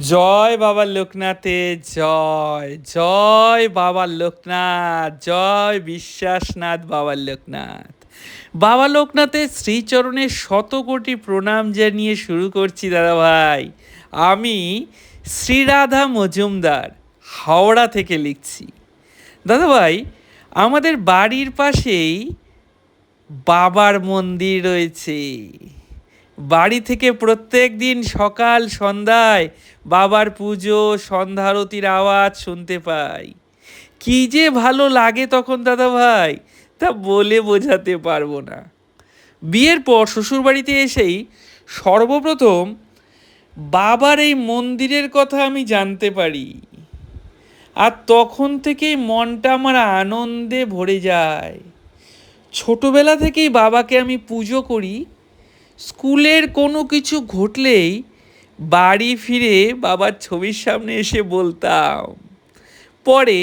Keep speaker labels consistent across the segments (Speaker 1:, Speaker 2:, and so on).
Speaker 1: জয় বাবা লোকনাথে, জয় জয় বাবা লোকনাথ, জয় বিশ্বাসনাথ বাবা লোকনাথ। বাবা লোকনাথের শ্রীচরণের শত কোটি প্রণাম জানিয়ে শুরু করছি দাদা ভাই আমি শ্রীরাধা মজুমদার, হাওড়া থেকে লিখছি। দাদা ভাই আমাদের বাড়ির পাশেই বাবার মন্দির রয়েছে। বাড়ি থেকে প্রত্যেক দিন সকাল সন্ধ্যায় বাবার পুজো সন্ধ্যারতির আওয়াজ শুনতে পাই। কি যে ভালো লাগে তখন দাদা ভাই, তা বলে বোঝাতে পারব না। বিয়ের পর শ্বশুরবাড়িতে এসেই সর্বপ্রথম বাবার এই মন্দিরের কথা আমি জানতে পারি। আর তখন থেকেই মনটা আমার আনন্দে ভরে যায়। ছোটবেলা থেকেই বাবাকে আমি পুজো করি স্কুলের কোনো কিছু ঘটলেই বাড়ি ফিরে বাবার ছবির সামনে এসে বলতাম, পরে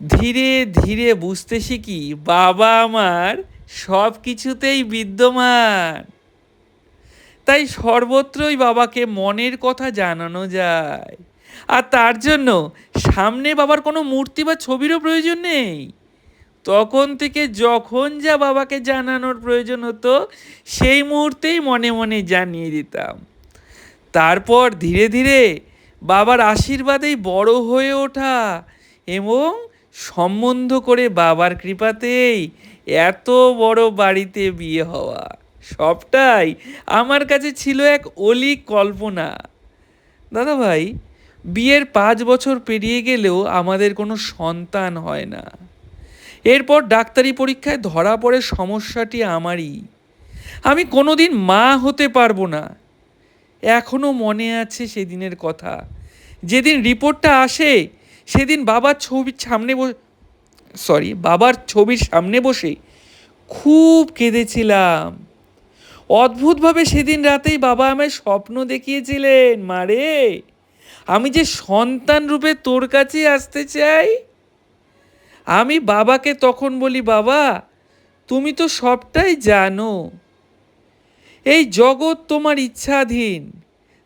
Speaker 1: ধীরে ধীরে বুঝতে শিখি বাবা আমার সব কিছুতেই বিদ্যমান। তাই সর্বত্রই বাবাকে মনের কথা জানানো যায়। আর তার জন্য সামনে বাবার কোনো মূর্তি বা ছবিরও প্রয়োজন নেই। তখন থেকে যখন যা বাবাকে জানানোর প্রয়োজন হতো, সেই মুহূর্তেই মনে মনে জানিয়ে দিতাম। তারপর ধীরে ধীরে বাবার আশীর্বাদেই বড় হয়ে ওঠা এবং সম্বন্ধ করে বাবার কৃপাতেই এত বড় বাড়িতে বিয়ে হওয়া, সবটাই আমার কাছে ছিল এক অলিক কল্পনা। দাদা ভাই, বিয়ের পাঁচ বছর পেরিয়ে গেলেও আমাদের কোনো সন্তান হয় না। এরপর ডাক্তারি পরীক্ষায় ধরা পড়ে সমস্যাটি আমারই। আমি কোনোদিন মা হতে পারব না। এখনও মনে আছে সেদিনের কথা। যেদিন রিপোর্টটা আসে, সেদিন বাবার ছবির সামনে সরি, বাবার ছবির সামনে বসে খুব কেঁদেছিলাম। অদ্ভুতভাবে সেদিন রাতেই বাবা আমায় স্বপ্ন দেখিয়েছিলেন মারে আমি যে সন্তান রূপে তোর কাছে আসতে চাই আমি বাবাকে তখন বলি, বাবা, তুমি তো সবটাই জানো। এই জগৎ তোমার ইচ্ছাধীন।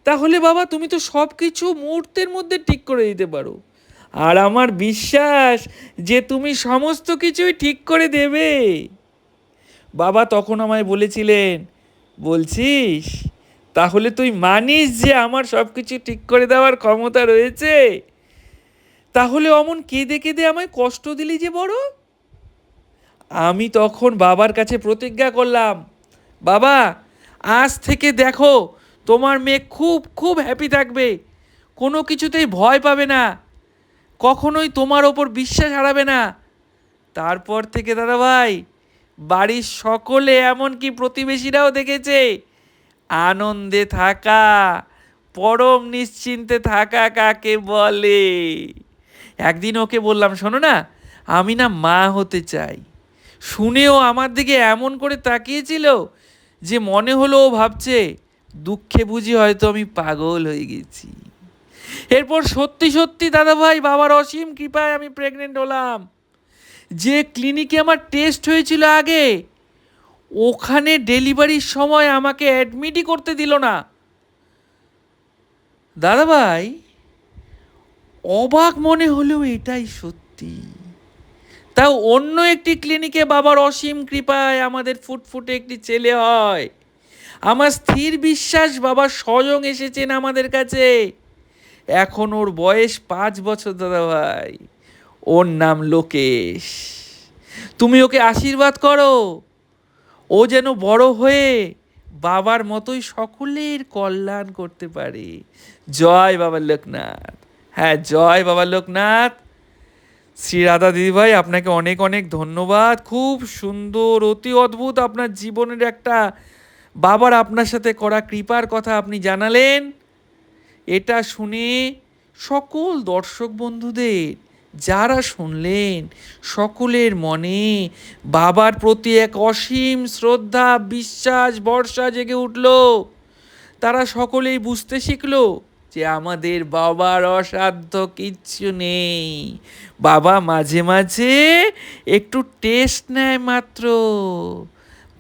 Speaker 1: তাহলে বাবা, তুমি তো সব কিছু মুহূর্তের মধ্যে ঠিক করে দিতে পারো। আর আমার বিশ্বাস যে তুমি সমস্ত কিছুই ঠিক করে দেবে। বাবা তখন আমায় বলেছিলেন, বলছিস? তাহলে তুই মানিস যে আমার সব কিছু ঠিক করে দেওয়ার ক্ষমতা রয়েছে? তাহলে অমন কেঁদে কেঁদে আমায় কষ্ট দিলি যে বড়? আমি তখন বাবার কাছে প্রতিজ্ঞা করলাম, বাবা, আজ থেকে দেখো, তোমার মেয়ে খুব খুব হ্যাপি থাকবে। কোনো কিছুতেই ভয় পাবে না। কখনোই তোমার ওপর বিশ্বাস হারাবে না। তারপর থেকে দাদা ভাই বাড়ির সকলে এমনকি প্রতিবেশীরাও দেখেছে, আনন্দে থাকা, পরম নিশ্চিন্তে থাকা কাকে বলে? একদিন ওকে বললাম, শোনো না, আমি না মা হতে চাই। শুনেও আমার দিকে এমন করে তাকিয়েছিল যে মনে হলো ও ভাবছে, দুঃখে বুঝি হয়তো আমি পাগল হয়ে গেছি। এরপর সত্যি সত্যি দাদাভাই, বাবার অসীম কৃপায় আমি প্রেগনেন্ট হলাম। যে ক্লিনিকে আমার টেস্ট হয়েছিল আগে, ওখানে ডেলিভারির সময় আমাকে অ্যাডমিটই করতে দিল না। দাদাভাই অবাক মনে হলেও এটাই সত্যি। তাও অন্য একটি ক্লিনিকে বাবার অসীম কৃপায় আমাদের ফুটফুটে একটি ছেলে হয়। আমার স্থির বিশ্বাস বাবা স্বয়ং এসেছেন আমাদের কাছে। এখন ওর বয়স পাঁচ বছর, দাদা ভাই। ওর নাম লোকেশ। তুমি ওকে আশীর্বাদ করো। ও যেন বড় হয়ে বাবার মতোই সকলের কল্যাণ করতে পারে। জয় বাবা লোকনাথ। হ্যাঁ জয় বাবা লোকনাথ। শ্রী রাধা দিদিভাই আপনাকে অনেক অনেক ধন্যবাদ। খুব সুন্দর, অতি অদ্ভুত আপনার জীবনের একটা বাবার আপনার সাথে করা কৃপার কথা আপনি জানালেন। এটা শুনে সকল দর্শক বন্ধুদের, যারা শুনলেন, সকলের মনে বাবার প্রতি এক অসীম শ্রদ্ধা, বিশ্বাস, ভরসা জেগে উঠল। তারা সকলেই বুঝতে শিখলো যে আমাদের বাবার অসাধ্য কিচ্ছু নেই। বাবা মাঝে মাঝে একটু টেস্ট নেয় মাত্র।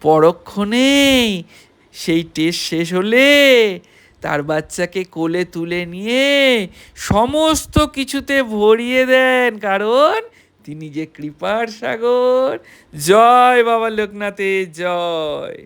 Speaker 1: পরক্ষণেই সেই টেস্ট শেষ হলে তার বাচ্চাকে কোলে তুলে নিয়ে সমস্ত কিছুতে ভরিয়ে দেন। কারণ তিনি যে কৃপার সাগর। জয় বাবা লোকনাথের, জয়।